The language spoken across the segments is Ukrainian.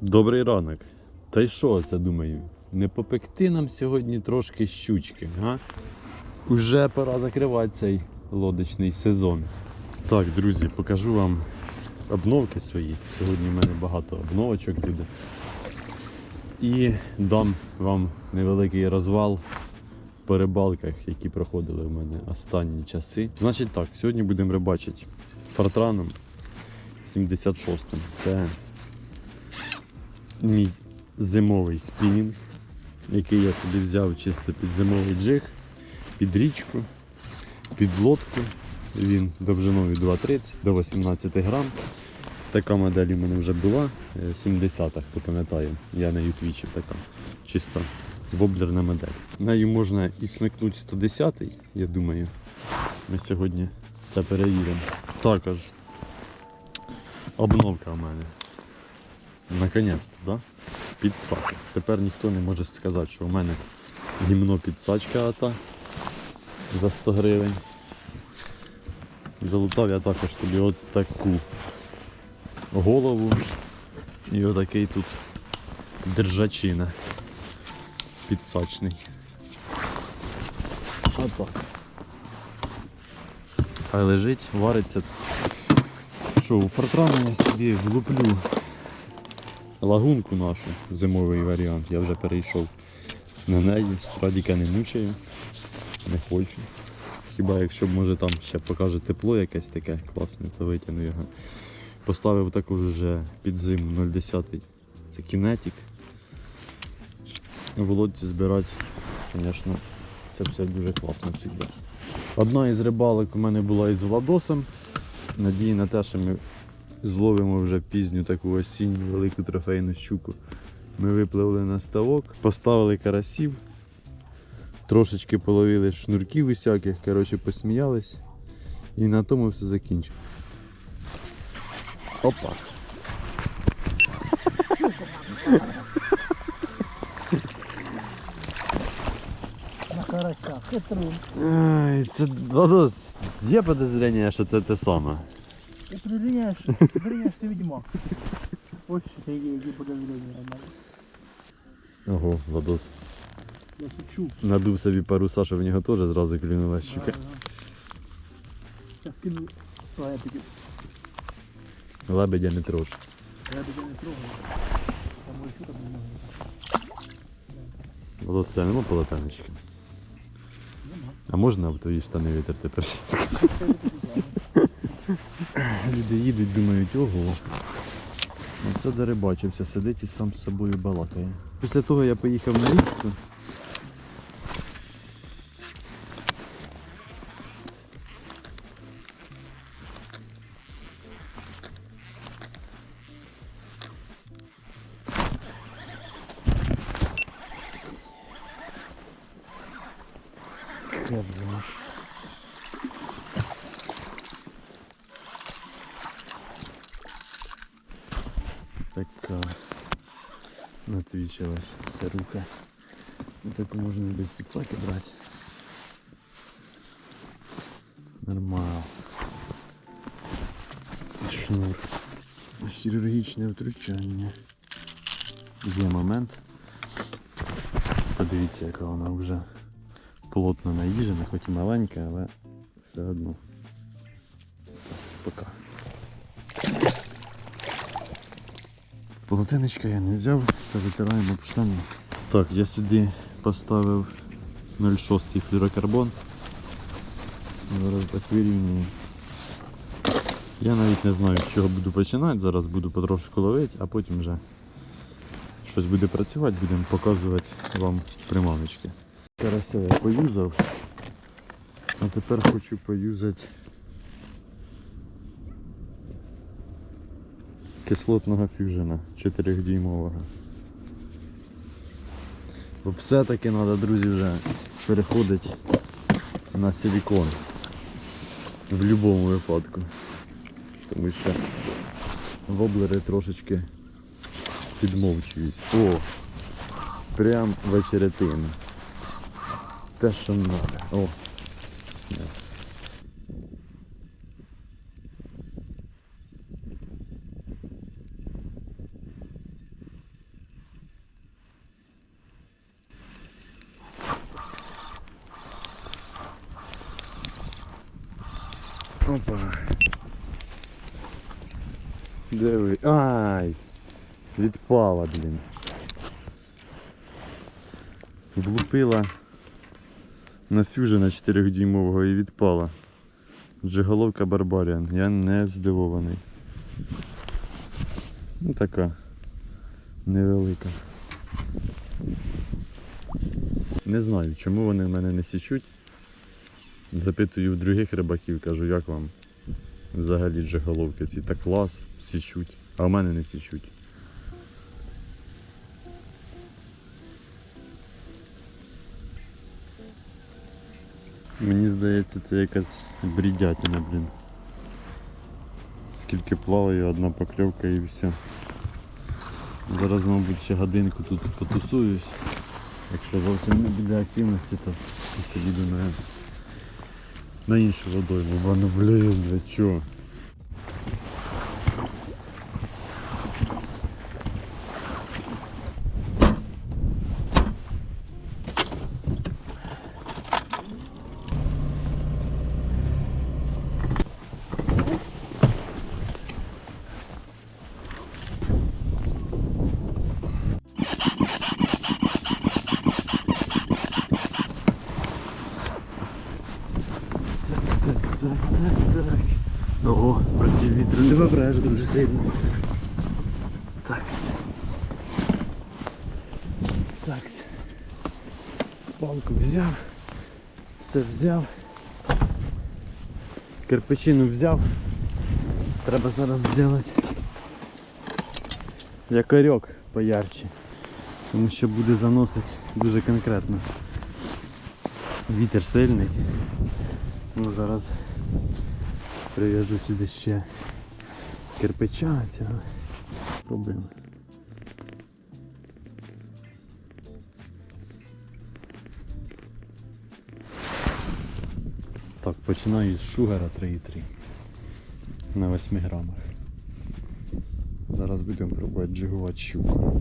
Добрий ранок. Та й що це думаю? Не попекти нам сьогодні трошки щучки, га? Уже пора закривати цей лодочний сезон. Так, друзі, покажу вам обновки свої. Сьогодні в мене багато обновочок буде. І дам вам невеликий розвал по рибалках, які проходили в мене останні часи. Значить так, сьогодні будемо рибачити фортраном 76-м. Це мій зимовий спінінг, який я собі взяв чисто під зимовий джиг, під річку, під лодку. Він довжиною 2,30 до 18 грам. Така модель у мене вже була, е, 70-х, хто пам'ятає, я на ютвічі така, чисто воблерна модель. Нею можна і смикнути 110-й, я думаю. Ми сьогодні це перевіримо. Також обновка в мене. Наконець-то, да? Підсака. Тепер ніхто не може сказати, що у мене гімно підсачка ата за 100 гривень. Залутав я також собі от таку голову і отакий тут держачина підсачний. Отак. Хай лежить, вариться. Що, у фортрани я собі влуплю лагунку нашу, зимовий варіант, я вже перейшов на неї, страдіка не мучаю, не хочу. Хіба якщо б може там ще покаже тепло якесь таке класне, то витягну його. Поставив також вже під зиму 0,10. Це кінетик. В лодці збирати, звісно, це все дуже класно завжди. Одна із рибалок у мене була із Владосом. Надії на те, що ми зловимо вже пізню таку осінню велику трофейну щуку. Ми випливли на ставок, поставили карасів, трошечки половили шнурків усяких, коротше, посміялись. І на тому все закінчилось. Опа. На карася, хитрун. Ай, це Владос, є подозріння, що це те саме. Приріняєш ти відьмак. Ось що є, які подозріння. Ого, Владос Я шучу. надув собі паруса, щоб в нього теж зразу клюнула щука. Зараз кину лебедів. Лебедя не трош. Лебедя не трогаю. Там ось що там немає. Владос, тебе нема полотенечки? Нема. А можна в твої штани витерти перші? Люди їдуть, думають, ого. Оце дерибачився, сидить і сам з собою балакає. Після того я поїхав на річку. Таку можна і без підсаки брати. Нормал. Шнур. Хірургічне втручання. Є момент. Подивіться, яка вона вже плотно наїжена, хоч і маленька, але все одно. Так, пока. Полотенечка я не взяв, та витираємо об штани. Так, я сюди поставив 0,6 флюрокарбон. Зараз так вирівнюю. Я навіть не знаю, з чого буду починати. Зараз буду потрошку ловити, а потім вже щось буде працювати, будемо показувати вам приманочки. Карася я поюзав, а тепер хочу поюзати кислотного фюжена 4-дюймового. Бо все-таки треба, друзі, вже переходити на силікон в будь-якому випадку. Тому що воблери трошечки підмовчують. О! Прям вечеретина. Те, що треба. О! Сняв. Опа. Диви. Ай! Відпала, блін. Влупила на фюжена 4-дюймового і відпала. Джиголовка Барбаріан. Я не здивований. Ну така. Невелика. Не знаю, чому вони в мене не січуть. Запитую в других рибаків, кажу, як вам взагалі джиголовки ці. Та клас, січуть, а в мене не січуть. Мені здається, це якась брідятина, блін. Скільки плаваю, одна покльовка і все. Зараз, мабуть, ще годинку тут потусуюсь. Якщо зовсім не буде активності, то поїду на, на іншу водойму. Бо ну блін, для чого? Так, так, так, так, так. Ого, проти вітру вибираєш дуже сильно. Такс. Такс. Палку взяв. Все взяв. Кирпичину взяв. Треба зараз зробити якорьок поярче. Тому що буде заносити дуже конкретно. Вітер сильний. Ну зараз прив'яжу сюди ще кирпича цього. Пробуємо. Так, починаю з шугара 3,3 на 8 грамах. Зараз будемо пробувати джигувати щуку.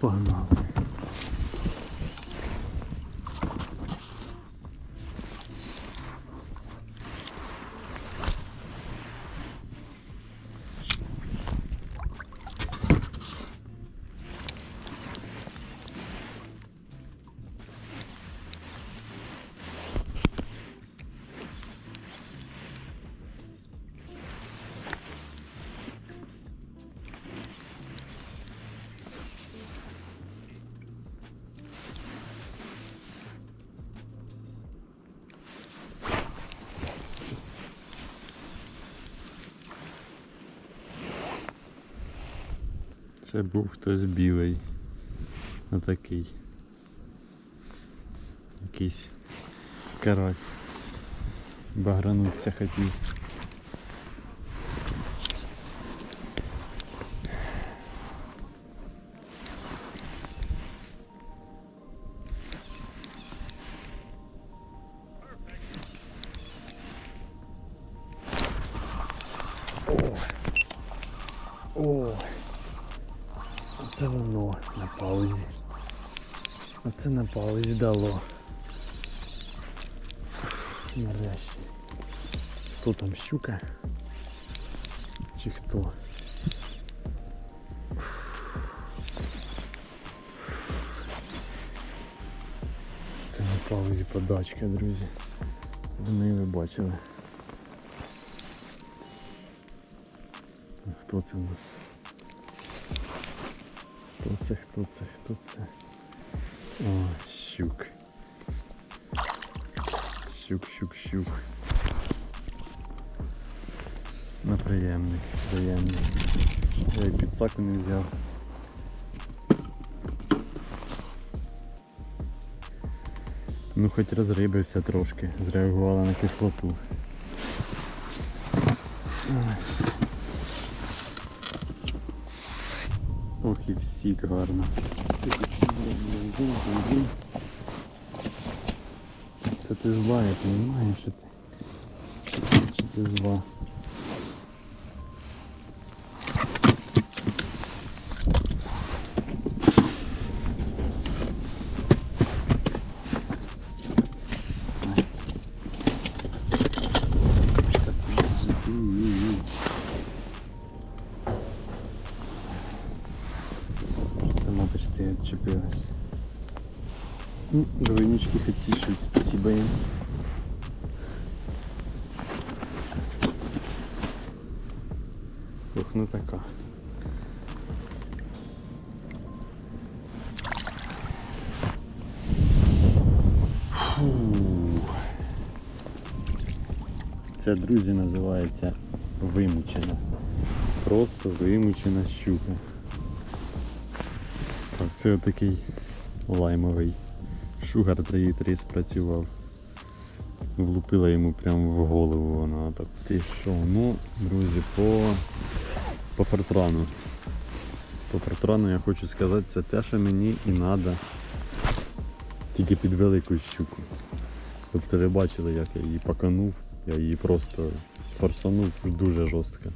Погнали. Це був хтось білий. Отакий. Якийсь карась. Багрануться хотів. Оце на паузі дало. Нарешті. Хто там щука? Чи хто? Це на паузі подачка, друзі. Вони ви бачили. Хто це у нас? Хто це, хто це, хто це? О, щук. Щук, щук, щук. Ну приємний, приємний. Я і підсаку не взяв. Ну хоч розрибився трошки, зреагувала на кислоту. Ох і всік гарно. Та ти зла, я що ти. Що ти зла. Двойнички хотішуть, спасибо їм. Ох, ну така. Фу. Це, друзі, називається вимучена. Просто вимучена щука. Так, це отакий лаймовий шугар 3,3 спрацював. Влупила йому прямо в голову вона. Так ти що? Ну, друзі, по, по фортрану. По фортрану я хочу сказати, це те, що мені і треба. Тільки під велику щуку. Тобто ви бачили, як я її паканув, я її просто форсанув дуже жорстко.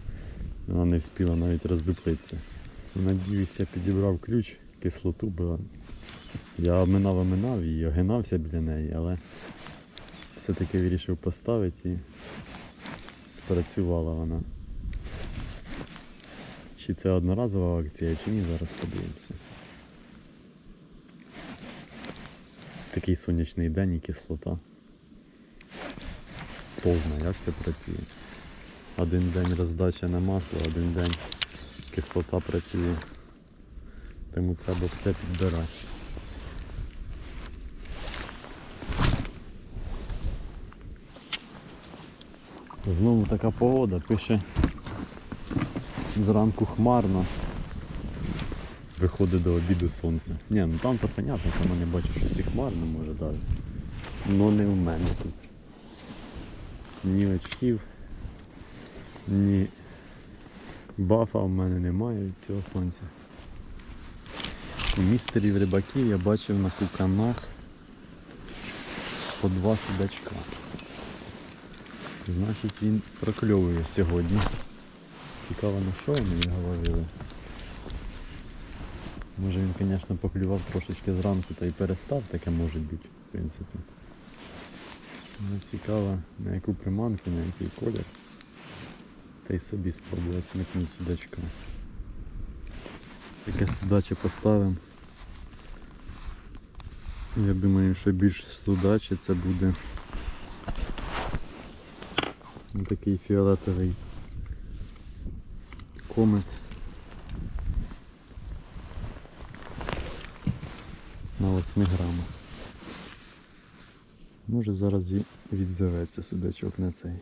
Вона не встигла навіть роздуплитися. Надіюсь, я підібрав ключ, кислоту, бо я оминав, оминав і огинався біля неї, але все-таки вирішив поставити і спрацювала вона. Чи це одноразова акція, чи ні, зараз подивимося. Такий сонячний день і кислота. Повна, як це працює. Один день роздача на масло, один день кислота працює. Тому треба все підбирати. Знову така погода, пише зранку хмарно. Виходить до обіду сонце. Ні, ну там то понятно, там я не бачу, що і хмарно може дати. Ну не в мене тут. Ні очків, ні бафа в мене немає від цього сонця. Містерів рибаків я бачив на куканах по два судачка. Значить він прокльовує сьогодні. Цікаво на що вони його ловили. Може він, звісно, поклював трошечки зранку та й перестав, таке може бути, в принципі. Ну, цікаво, на яку приманку, на який колір. Та й собі спробувати смикнути судачка. Таке судаче поставимо. Я думаю, що більш судаче це буде такий фіолетовий комет. На 8 грамах. Може зараз і відзоветься судачок на цей.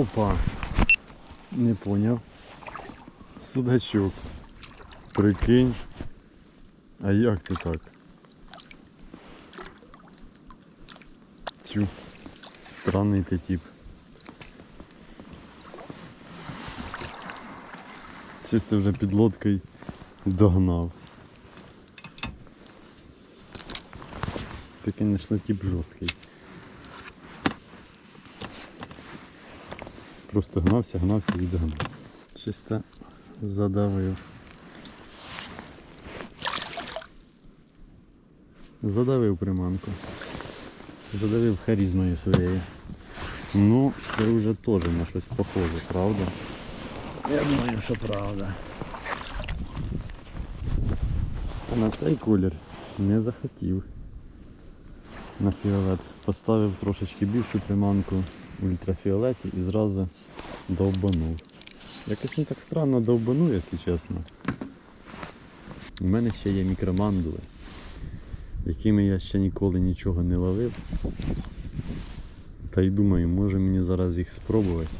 Опа! Не поняв. Судачок. Прикинь. А як ти так? Тю. Странний ти тип. Чисто вже під лодкою догнав. Ти, звісно, тип жорсткий. Просто гнався, гнався і догнав. Чисто задавив. Задавив приманку. Задавив харізмою своєю. Ну, це вже теж на щось похоже, правда? Я думаю, що правда. А на цей колір не захотів. На фіолет. Поставив трошечки більшу приманку ультрафіолеті і зразу довбанув. Якось не так странно довбанув, якщо чесно. У мене ще є мікромандули, якими я ще ніколи нічого не ловив. Та й думаю, може мені зараз їх спробувати.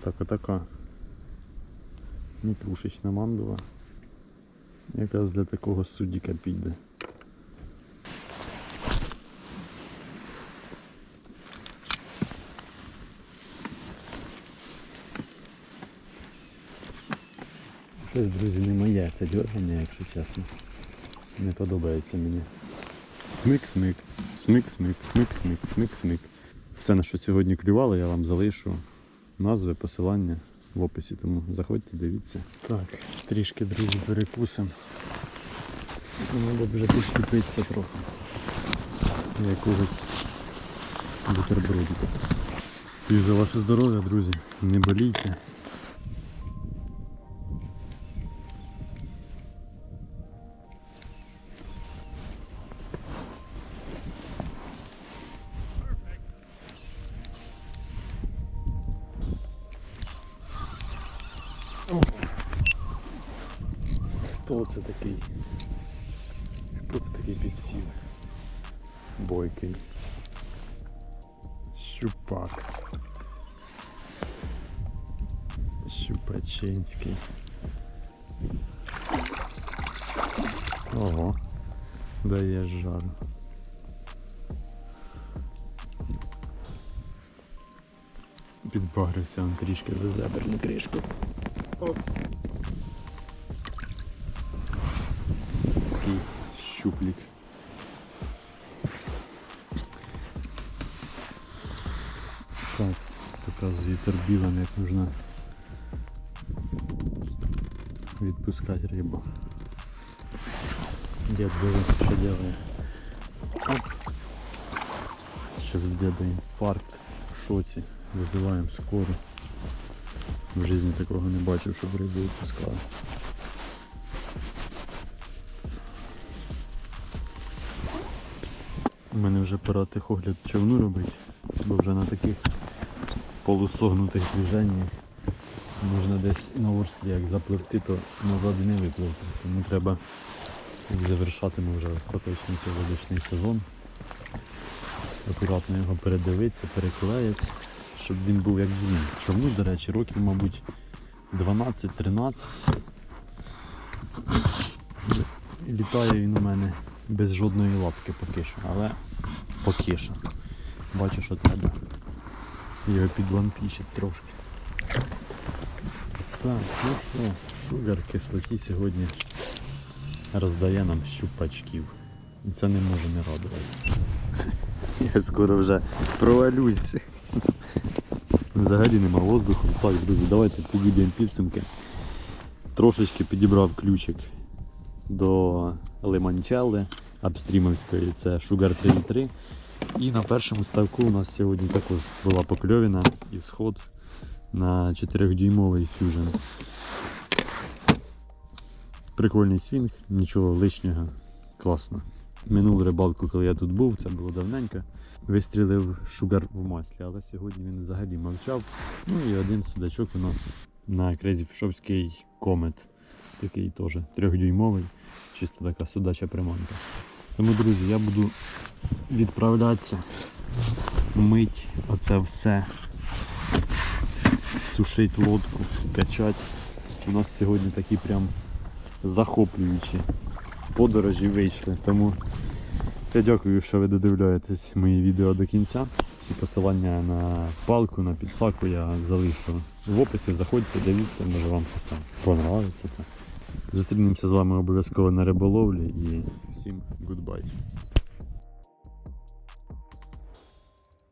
Так отака мікрушечна мандула. Якраз для такого суддіка піде. Щось, друзі, не моє це дергання, якщо чесно. Не подобається мені. Смик-смик, смик-смик, смик-смик, смик-смик. Все, на що сьогодні клювало, я вам залишу назви, посилання в описі, тому заходьте, дивіться. Так, трішки, друзі, перекусимо. Треба б вже підступитися трохи. Якогось бутербродика. І за ваше здоров'я, друзі, не болійте. Це такий? Хто це такий підсів? Бойкий. Щупак. Щупачинський. Ого. Дає жару. Підбагрився он трішки за зеберну кришку. Оп. Турбілам, як нужно відпускати рибу. Дед що делає. Оп. Сейчас в деда інфаркт в шоці. Визиваємо скору. В житті такого не бачив, щоб рибу відпускали. У мене вже пора тихогляд човну робити, бо вже на таких полусогнутих движеннях можна десь на Орсклі як запливти, то назад і не випливти. Тому треба як завершатиме вже остаточно цей водочний сезон. Акуратно його передивитися, переклеїти, щоб він був як дзвін. Човну, до речі, років, мабуть, 12-13. Літає він у мене без жодної лапки поки що, але поки що. Бачу, що треба його підлампічить трошки. Так, ну що, шугар кислоті сьогодні роздає нам щупачків. Це не може не радувати. Я скоро вже провалюсь. Взагалі нема воздуху. Так, друзі, давайте підійдемо підсумки. Трошечки підібрав ключик до лимончелли апстрімовської, це Sugar 3.3. І на першому ставку у нас сьогодні також була покльовіна і сход на 4-дюймовий фюжн. Прикольний свінг, нічого лишнього, класно. Минулу рибалку, коли я тут був, це було давненько. Вистрілив шугар в маслі, але сьогодні він взагалі мовчав. Ну і один судачок у нас на Crazy Fishовський комет. Такий теж трьохдюймовий, чисто така судача приманка. Тому, друзі, я буду відправлятися, мить оце все, сушить лодку, качати. У нас сьогодні такі прям захоплюючі подорожі вийшли. Тому я дякую, що ви додивляєтесь мої відео до кінця. Всі посилання на палку, на підсаку я залишу в описі. Заходьте, дивіться, може вам щось там понравиться. Зустрінемося з вами обов'язково на риболовлі і всім гудбай.